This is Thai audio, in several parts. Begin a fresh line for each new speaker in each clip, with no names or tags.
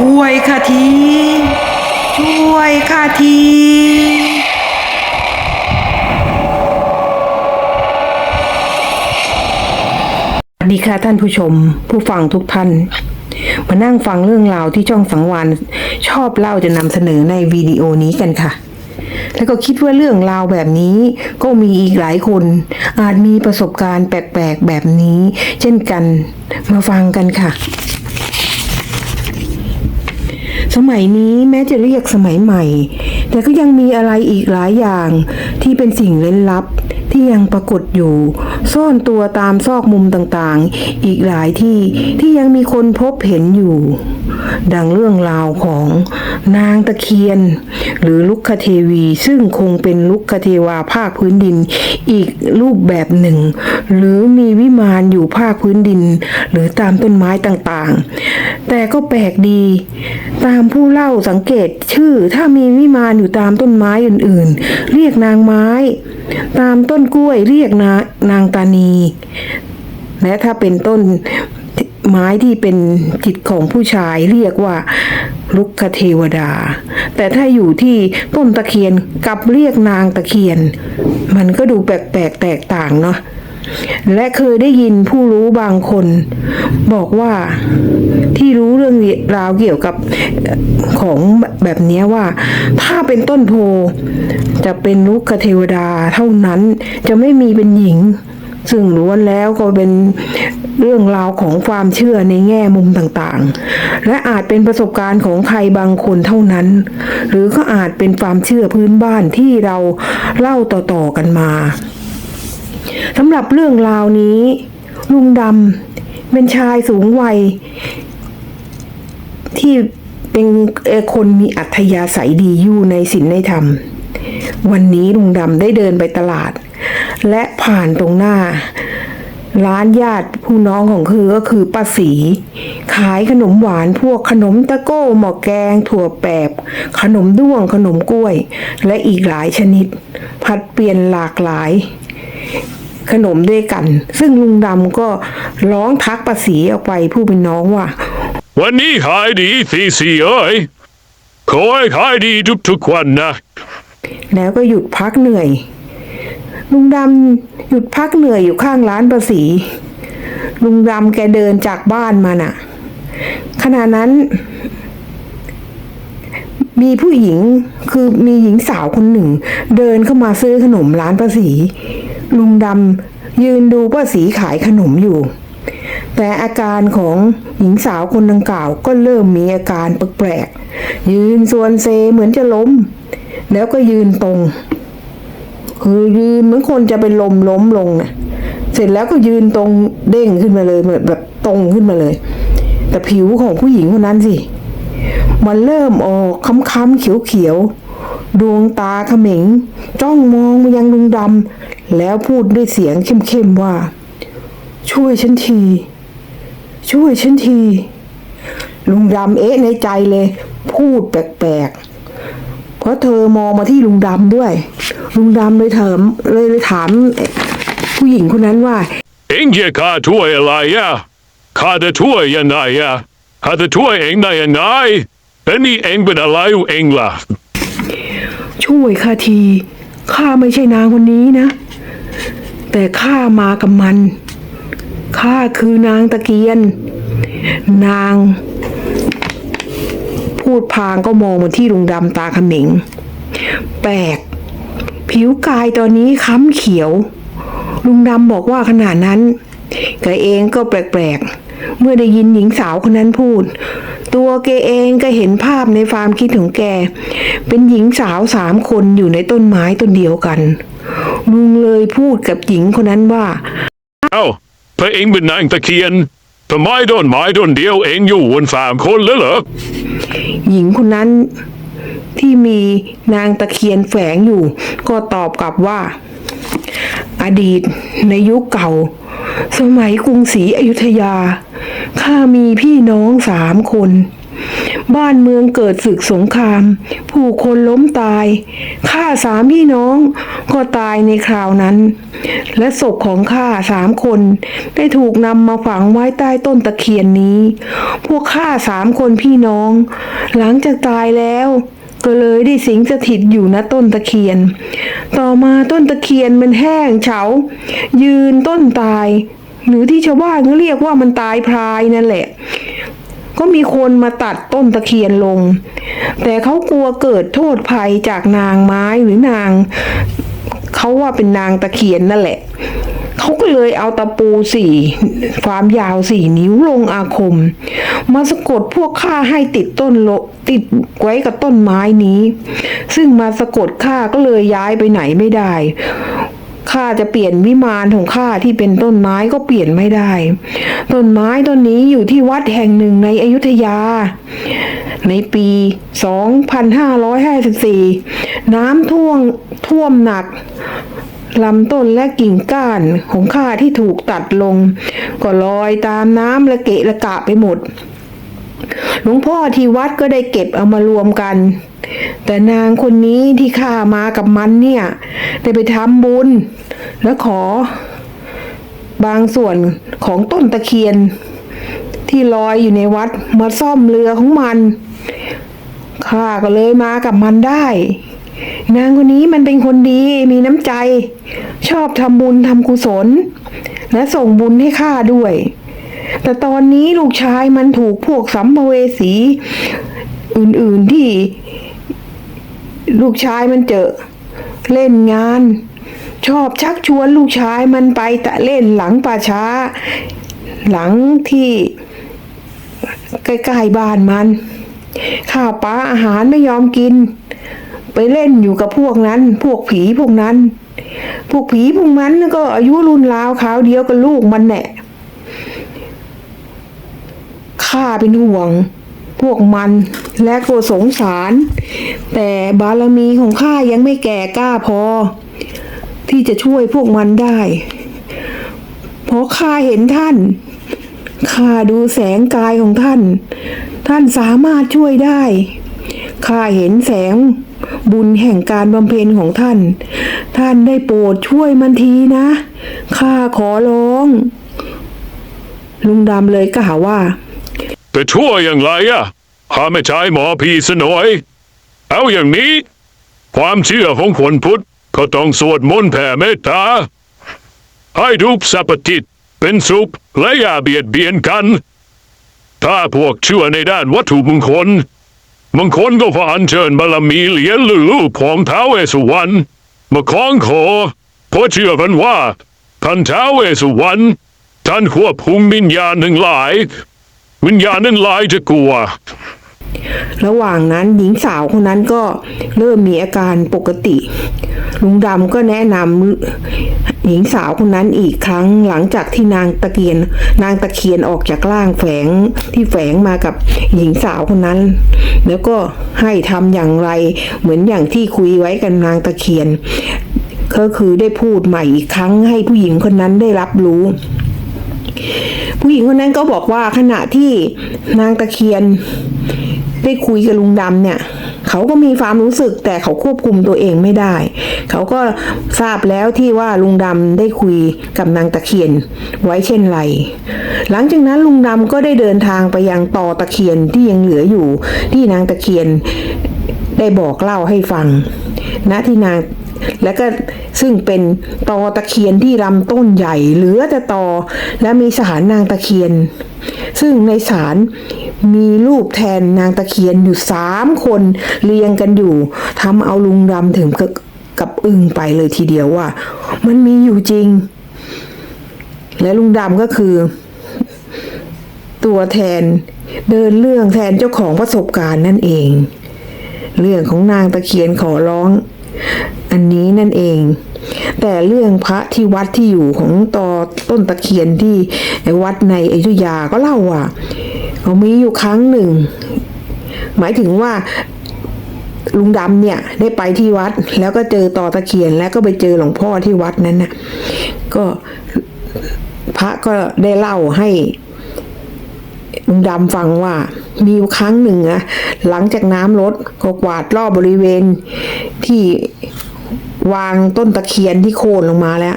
ช่วยค่ะที ช่วยค่ะทีสวัสดีค่ะท่านผู้ชม ผู้ฟังทุกท่านมานั่งฟังเรื่องราวที่ช่องสังวานชอบเล่าจะนำเสนอในวิดีโอนี้กันค่ะ แล้วก็คิดว่าเรื่องราวแบบนี้ก็มีอีกหลายคน อาจมีประสบการณ์แปลกๆแบบนี้ เช่นกันมาฟังกันค่ะ สมัยนี้แม้จะเรียกสมัยใหม่ แต่ก็ยังมีอะไรอีกหลายอย่างที่เป็นสิ่งเล่นลับที่ยังปรากฏอยู่ ซ่อนตัวตามซอกมุมต่างๆ อีกหลายที่ที่ยังมีคนพบเห็นอยู่ ดังเรื่องราวของนางตะเคียน หรือลุกคเทวี ซึ่งคงเป็นลุกคเทวาภาคพื้นดิน อีกรูปแบบหนึ่ง หรือมีวิมานอยู่ภาคพื้นดิน หรือตามต้นไม้ต่างๆ แต่ก็แปลกดี ตามผู้เล่าสังเกตชื่อถ้ามีวิมานอยู่ตามต้นไม้อื่นๆ เรียกนางไม้ ตามต้นกล้วยเรียกนานางตานี และถ้าเป็นต้นไม้ที่เป็นจิตของผู้ชายเรียกว่าลุกคเทวดา แต่ถ้าอยู่ที่ต้นตะเคียนกับเรียกนางตะเคียน มันก็ดูแปลกๆแตกต่างเนาะและเคยได้ยินผู้รู้บางคน บอกว่าที่รู้เรื่องราวเกี่ยวกับของแบบนี้ว่า ถ้าเป็นต้นโพจะเป็นลุกคเทวดาเท่านั้นจะไม่มีเป็นหญิง ซึ่งล้วนแล้วก็เป็นเรื่องราวของความเชื่อในแง่มุมต่างๆ และอาจเป็นประสบการณ์ของใครบางคนเท่านั้น หรือก็อาจเป็นความเชื่อพื้นบ้านที่เราเล่าต่อๆกันมาสำหรับเรื่องราวนี้ ลุงดำเป็นชายสูงวัย ที่เป็นคนมีอัธยาศัยดีอยู่ในศีลในธรรม วันนี้ลุงดำได้เดินไปตลาด และผ่านตรงหน้า ร้านญาติผู้น้องของคือก็คือป้าสี ขายขนมหวานพวกขนมตะโก้หมอแกง ถั่วแปบ ขนมด้วงขนมกล้วย และอีกหลายชนิด ผัดเปลี่ยนหลากหลายขนมด้วยกัน ซึ่งลุงดำก็ร้องทักป้าสีออกไปผู้เป็นน้องว่า
วันนี้ขายดีสีสีเอ้ยขอให้ขายดีทุกๆวันนะ
แล้วก็หยุดพักเหนื่อย ลุงดำหยุดพักเหนื่อยอยู่ข้างร้านประสี ลุงดำแกเดินจากบ้านมาน่ะ ขณะนั้น มีผู้หญิงคือมีหญิงสาวคนหนึ่ง เดินเข้ามาซื้อขนมร้านป้าสี ลุงดำยืนดูป้าสีขายขนมอยู่ แต่อาการของหญิงสาวคนดังกล่าวก็เริ่มมีอาการแปลกๆยืนส่วนเซเหมือนจะล้ม แล้วก็ยืนตรง คือยืนเหมือนคนจะเป็นลมล้มลงน่ะเสร็จแล้วก็ยืนตรงเด้งขึ้นมาเลยแบบตรงขึ้นมาเลย แต่ผิวของผู้หญิงคนนั้นสิ มันเริ่มออกค้ำๆเขียวๆ ดวงตาเขม็ง จ้องมองมายังลุงดำแล้วพูดด้วยเสียงเข้มๆว่า ช่วยฉันที ช่วยฉันที ลุงดำเอ๊ะในใจเลย พูดแปลกๆ ราะเธอมองมาที่ลุงดำด้วย ลุงดำเลยเถามเลยเลยถาม ผู้หญิงคนนั้นว่า
เอ็งจะขาถ้วยอะไรอะข้าจะถ้วยยังไงอะข้าจะถ้วยเอ็งได้ยังไงแล้วนี่เอ็งเป็นอะไรของเอ็งล่ะ
ช่วยข้าที ข้าไม่ใช่นางคนนี้นะ แต่ข้ามากับมัน ข้าคือนางตะเกียน นาง พูดพางก็มองมาที่ลุงดำตาขม็งแปลก ผิวกายตอนนี้ค้ำเขียว ลุงดำบอกว่าขนาดนั้นแกเองก็แปลกๆ เมื่อได้ยินหญิงสาวคนนั้นพูด ตัวแกเองก็เห็นภาพในความคิดของแก เป็นหญิงสาวสามคนอยู่ในต้นไม้ต้นเดียวกัน ลุงเลยพูดกับหญิงคนนั้นว่า
เอ้าพระเองเป็นนางตะเคียน ทำไมโดนไม้โดนเดียวเองอยู่วนสามคนเลยเหรอ
หญิงคนนั้นที่มีนางตะเคียนแฝงอยู่ ก็ตอบกลับว่า อดีตในยุคเก่า สมัยกรุงศรีอยุธยา ข้ามีพี่น้องสามคน บ้านเมืองเกิดศึกสงคราม ผู้คนล้มตายข้าสามพี่น้องก็ตายในคราวนั้น และศพของข้าสามคน ได้ถูกนำมาฝังไว้ใต้ต้นตะเคียนนี้ พวกข้าสามคนพี่น้อง หลังจากตายแล้วก็เลยได้สิงสถิตอยู่ณต้นตะเคียน ต่อมาต้นตะเคียนมันแห้งเฉา ยืนต้นตาย หรือที่ชาวบ้านก็เรียกว่ามันตายพรายนั่นแหละ ก็มีคนมาตัดต้นตะเคียนลง แต่เขากลัวเกิดโทษภัยจากนางไม้หรือนาง เขาว่าเป็นนางตะเคียนนั่นแหละเขาก็เลยเอาตะปูสี่ความยาวสี่นิ้วลงอาคม มาสะกดพวกข้าให้ติดต้นโลติดไว้กับต้นไม้นี้ ซึ่งมาสะกดข้าก็เลยย้ายไปไหนไม่ได้ ข้าจะเปลี่ยนวิมานของข้าที่เป็นต้นไม้ก็เปลี่ยนไม่ได้ ต้นไม้ต้นนี้อยู่ที่วัดแห่งหนึ่งในอยุธยา ในปี 2554 น้ำท่วมท่วมหนักลำต้นและกิ่งก้านของข้าที่ถูกตัดลง ก็ลอยตามน้ำละเกะละกะไปหมด หลวงพ่อที่วัดก็ได้เก็บเอามารวมกัน แต่นางคนนี้ที่ข้ามากับมันเนี่ย ได้ไปทำบุญ และขอบางส่วนของต้นตะเคียน ที่ลอยอยู่ในวัดมาซ่อมเรือของมันข้าก็เลยมากับมันได้ นางคนนี้มันเป็นคนดีมีน้ำใจ ชอบทำบุญทำกุศล และส่งบุญให้ข้าด้วย แต่ตอนนี้ลูกชายมันถูกพวกสัมภเวสีอื่นๆที่ลูกชายมันเจอเล่นงาน ชอบชักชวนลูกชายมันไปแต่เล่นหลังป่าช้า หลังที่ใกล้ๆบ้านมัน ข้าวปลาอาหารไม่ยอมกิน ไปเล่นอยู่กับพวกนั้น พวกผีพวกนั้น พวกผีพวกนั้นก็อายุรุ่นราวคราวเดียวกับลูกมันแหละ ข้าเป็นห่วง พวกมันและก็สงสาร แต่บารมีของข้ายังไม่แก่กล้าพอ ที่จะช่วยพวกมันได้ เพราะข้าเห็นท่านข้าดูแสงกายของท่าน ท่านสามารถช่วยได้ข้าเห็นแสงบุญแห่งการบำเพ็ญของท่าน ท่านได้โปรดช่วยมันทีนะ ข้าขอร้อง ลุงดำเลยกล่าวว่า
แต่ช่วอย่างไรอะข้าไม่ใช่หมอผีสหน่อย เอาอย่างนี้ ความเชื่อของคนพุทธก็ต้องสวดมนต์แผ่เมตตา ให้รูปสัพพจิตเป็นสุขและอย่าเบียดเบียนกัน ถ้าพวกเชื่อในด้านวัตถุมงคลบางคนก็ขออัญเชิญบารมีเหรียญหรือรูปของท้าวเวสุวรรณมาคล้องคอเพราะเชื่อกันว่าท่านท้าวเวสสุวรรณท่านควบคุมวิญญาณทั้งหลาย วิญญาณนั้นลายจะกลัว
ระหว่างนั้นหญิงสาวคนนั้นก็เริ่มมีอาการปกติ ลุงดำก็แนะนำหญิงสาวคนนั้นอีกครั้งหลังจากที่นางตะเคียน นางตะเคียนออกจากร่างแฝงที่แฝงมากับหญิงสาวคนนั้น แล้วก็ให้ทำอย่างไรเหมือนอย่างที่คุยไว้กันนางตะเคียน ก็คือได้พูดใหม่อีกครั้งให้ผู้หญิงคนนั้นได้รับรู้ ผู้หญิงคนนั้นก็บอกว่าขณะที่นางตะเคียนได้คุยกับลุงดำเนี่ยเขาก็มีความรู้สึกแต่เขาควบคุมตัวเองไม่ได้ เขาก็ทราบแล้วที่ว่าลุงดำได้คุยกับนางตะเคียนไว้เช่นไร หลังจากนั้นลุงดำก็ได้เดินทางไปยังต่อตะเคียนที่ยังเหลืออยู่ ที่นางตะเคียนได้บอกเล่าให้ฟังณที่นางแล้วก็ ซึ่งเป็นตอตะเคียนที่ลำต้นใหญ่เหลือแต่ตอ และมีสารนางตะเคียน ซึ่งในสารมีรูปแทนนางตะเคียนอยู่สามคนเรียงกันอยู่ทำเอาลุงดำถึงกกับอึ้งไปเลยทีเดียวว่า มันมีอยู่จริง และลุงดำก็คือ ตัวแทนเดินเรื่องแทนเจ้าของประสบการณ์นั่นเอง เรื่องของนางตะเคียนขอร้อง อันนี้นั่นเอง แต่เรื่องพระที่วัดที่อยู่ของตอต้นตะเคียนที่วัดในอยุธยาก็เล่าว่าเขามีอยู่ครั้งหนึ่ง หมายถึงว่าลุงดำเนี่ยได้ไปที่วัด แล้วก็เจอตอตะเคียนแล้วก็ไปเจอหลวงพ่อที่วัดนั้นนะก็พระก็ได้เล่าให้ลุงดำฟังว่ามีครั้งหนึ่งอะหลังจากน้ำลดก็กวาดรอบบริเวณที่ วางต้นตะเคียนที่โค่นลงมาแล้ว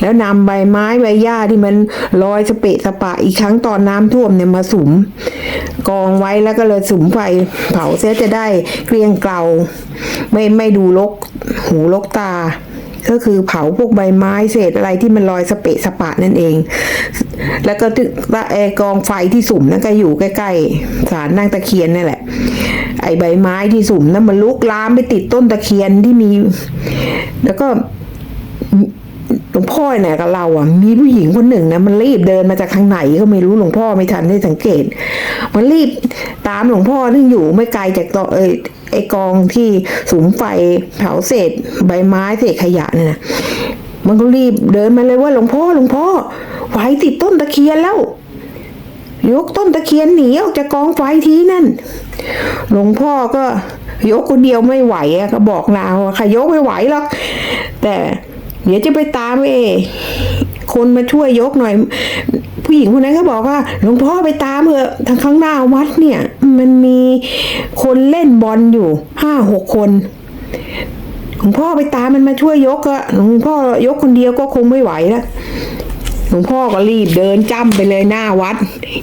แล้วนำใบไม้ใบหญ้าที่มันลอยสเปะสปะอีกครั้งตอนน้ำท่วมเนี่ยมาสุม กองไว้แล้วก็เลยสุมไฟเผาเสียจะได้เกลียงเกลาไม่ไม่ดูลกหูลกตา ก็คือเผาพวกใบไม้เศษอะไรที่มันลอยสเปะสปะนั่นเอง แล้วก็ตึกไอ้กองไฟที่สุ่มนั่นก็อยู่ใกล้ๆศาลนางตะเคียนนี่แหละไอ้ใบไม้ที่สุ่มนั้นมันลุกลามไปติดต้นตะเคียนที่มี แล้วก็หลวงพ่อเนี่ยกับเราอะ มีผู้หญิงคนหนึ่งนะมันรีบเดินมาจากทางไหนก็ไม่รู้หลวงพ่อไม่ทันได้สังเกต มันรีบตามหลวงพ่อที่อยู่ไม่ไกลจากตอเอไอกองที่สุมไฟเผาเศษ ใบไม้เศษขยะเนี่ยนะมันก็รีบเดินมาเลยว่าหลวงพ่อหลวงพ่อไฟติดต้นตะเคียนแล้ว ยกต้นตะเคียนหนีออกจากกองไฟทีนั่น หลวงพ่อก็ยกคนเดียวไม่ไหวอะก็บอกนางว่าใครยกไม่ไหวหรอก แต่เดี๋ยวจะไปตามเอคนมาช่วยยกหน่อย ผู้หญิงคนนั้นก็บอกว่าหลวงพ่อไปตามเถอะทางข้างหน้าวัดเนี่ย มันมีคนเล่นบอลอยู่ห้าหกคนหลวงพ่อไปตามมันมาช่วยยกอะหลวงพ่อยกคนเดียวก็คงไม่ไหวแล้วหลวงพ่อก็รีบเดินจ้ำไปเลยหน้าวัด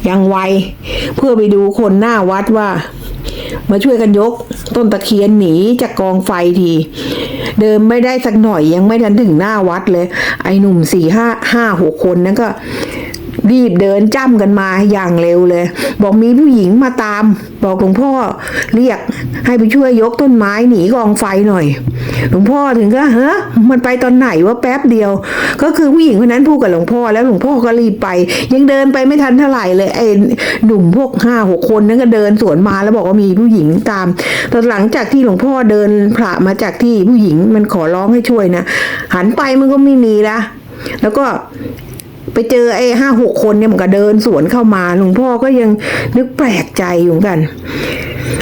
ยังไว เพื่อไปดูคนหน้าวัดว่า มาช่วยกันยก ต้นตะเคียนหนีจากกองไฟที เดินไม่ได้สักหน่อยยังไม่ทันถึงหน้าวัดเลย ไอ้หนุ่มสี่ห้าห้าหกคนนั้นก็ รีบเดินจ้ำกันมาอย่างเร็วเลย บอกมีผู้หญิงมาตาม บอกหลวงพ่อเรียกให้ไปช่วยยกต้นไม้หนีกองไฟหน่อย หลวงพ่อถึงก็เฮ้ยมันไปตอนไหนวะแป๊บเดียว ก็คือผู้หญิงคนนั้นพูดกับหลวงพ่อแล้วหลวงพ่อก็รีบไป ยังเดินไปไม่ทันเท่าไหร่เลยไอ้หนุ่มพวกห้าหกคนนั้นก็เดินสวนมาแล้วบอกว่ามีผู้หญิงตามตอนหลังจากที่หลวงพ่อเดินพระมาจากที่ผู้หญิงมันขอร้องให้ช่วยนะหันไปมันก็ไม่มีละแล้วก็ ไปเจอไอ้ห้าหกคนเนี่ยมันก็เดินสวนเข้ามาหลวงพ่อก็ยังนึกแปลกใจอยู่เหมือนกัน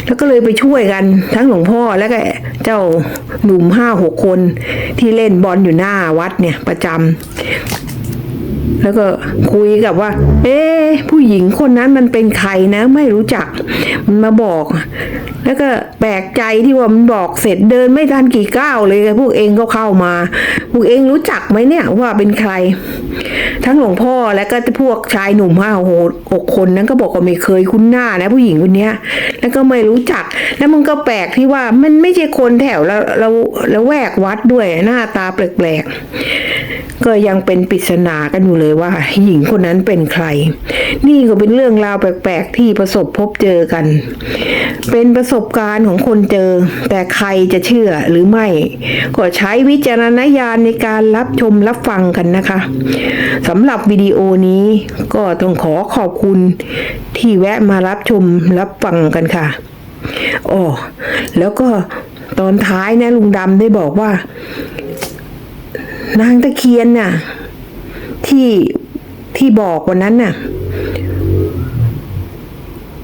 แล้วก็เลยไปช่วยกัน ทั้งหลวงพ่อแล้วก็เจ้าหนุ่มห้าหกคนที่เล่นบอลอยู่หน้าวัดเนี่ยประจำ แล้วก็คุยกับว่า เอ๊ผู้หญิงคนนั้นมันเป็นใครนะไม่รู้จักมันมาบอก แล้วก็แปลกใจที่ว่ามันบอกเสร็จเดินไม่ทันกี่ก้าวเลยพวกเองก็เข้ามา พวกเองรู้จักไหมเนี่ยว่าเป็นใคร ทั้งหลวงพ่อแล้วก็พวกชายหนุ่มห้าหกคนนั้นก็บอกว่าไม่เคยคุ้นหน้านะ ผู้หญิงคนนี้แล้วก็ไม่รู้จัก แล้วมันก็แปลกที่ว่ามันไม่ใช่คนแถวแล้วเราแล้วแวกวัดด้วยหน้าตาแปลกๆก็ยังเป็นปริศนากันอยู่เลยว่า หญิงคนนั้นเป็นใคร นี่ก็เป็นเรื่องราวแปลกๆที่ประสบพบเจอกัน เป็นประสบการณ์ของคนเจอ แต่ใครจะเชื่อหรือไม่ ก็ใช้วิจารณญาณในการรับชมรับฟังกันนะคะสำหรับวิดีโอนี้ก็ต้องขอขอบคุณที่แวะมารับชมรับฟังกันค่ะอ๋อแล้วก็ตอนท้ายนะลุงดำได้บอกว่า นางตะเคียนน่ะ ที่ที่บอกวันนั้นน่ะ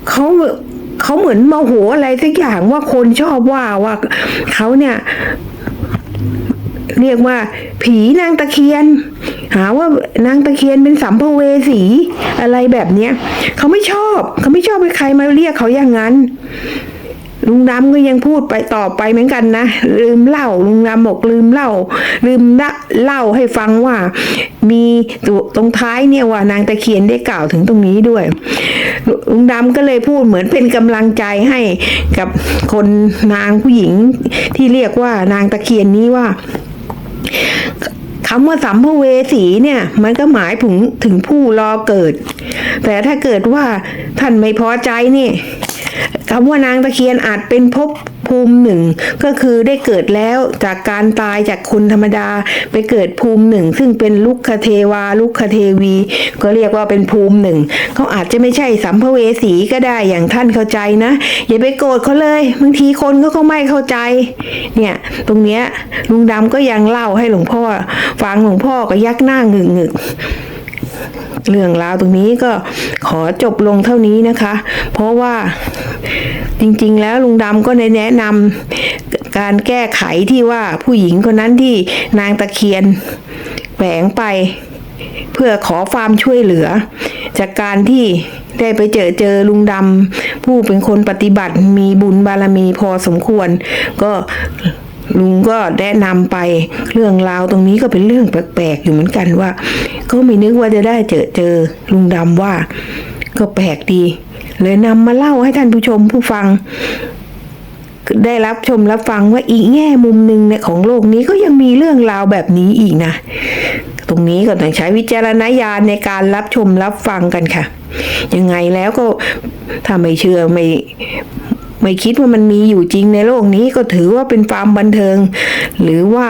เขาเขาเหมือนมโหอะไรสักอย่างว่าคนชอบว่าว่าเขาเนี่ย เรียกว่า ผีนางตะเคียน หาว่านางตะเคียนเป็นสัมภเวสีอะไรแบบเนี้ยเขาไม่ชอบ เขาไม่ชอบให้ใครมาเรียกเขาอย่างนั้น ลุงดำก็ยังพูดไปต่อไปเหมือนกันนะ ลืมเล่าลุงดำบอกลืมเล่า ลืมละเล่าให้ฟังว่า มีตัวตรงท้ายเนี่ยว่านางตะเคียนได้กล่าวถึงตรงนี้ด้วย ลุงดำก็เลยพูดเหมือนเป็นกำลังใจให้กับคนนางผู้หญิงที่เรียกว่านางตะเคียนนี้ว่าคำว่าสัมภเวสีเนี่ย มันก็หมายถึงถึงผู้รอเกิด แต่ถ้าเกิดว่าท่านไม่พอใจนี่ คำว่านางตะเคียนอาจเป็นภพภูมิหนึ่ง ก็คือได้เกิดแล้วจากการตายจากคนธรรมดาไปเกิดภูมิหนึ่ง ซึ่งเป็นลุกคเทวาลุกคเทวี ก็เรียกว่าเป็นภูมิหนึ่งเขาอาจจะไม่ใช่สัมภเวสีก็ได้อย่างท่านเข้าใจนะ อย่าไปโกรธเขาเลยบางทีคนเขาก็ไม่เข้าใจ เนี่ย ตรงเนี้ยลุงดำก็ยังเล่าให้หลวงพ่อฟังหลวงพ่อก็ยักหน้างึกงึก เรื่องราวตรงนี้ก็ขอจบลงเท่านี้นะคะ เพราะว่าจริงๆ แล้วลุงดำก็แนะนำการแก้ไขที่ว่าผู้หญิงคนนั้นที่นางตะเคียนแฝงไปเพื่อขอความช่วยเหลือ จากการที่ได้ไปเจอเจอลุงดำผู้เป็นคนปฏิบัติมีบุญบารมีพอสมควร ก็ ลุงก็แนะนำไปเรื่องราวตรงนี้ก็เป็นเรื่องแปลกๆอยู่เหมือนกันว่า ก็ไม่นึกว่าจะได้เจอเจอลุงดำว่า ก็แปลกดี เลยนำมาเล่าให้ท่านผู้ชมผู้ฟัง ได้รับชมรับฟังว่าอีกแง่มุมหนึ่งเนี่ยของโลกนี้ก็ยังมีเรื่องราวแบบนี้อีกนะตรงนี้ก็ต้องใช้วิจารณญาณในการรับชมรับฟังกันค่ะ ยังไงแล้วก็ถ้าไม่เชื่อไม่ ไม่คิดว่ามันมีอยู่จริงในโลกนี้ก็ถือว่าเป็นความบันเทิง หรือว่า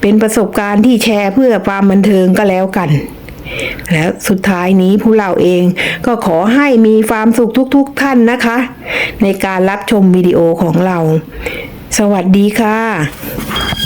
เป็นประสบการณ์ที่แชร์เพื่อความบันเทิงก็แล้วกัน แล้วสุดท้ายนี้ผู้เราเองก็ขอให้มีความสุขทุก ๆทท่านนะคะ ในการรับชมวิดีโอของเรา สวัสดีค่ะ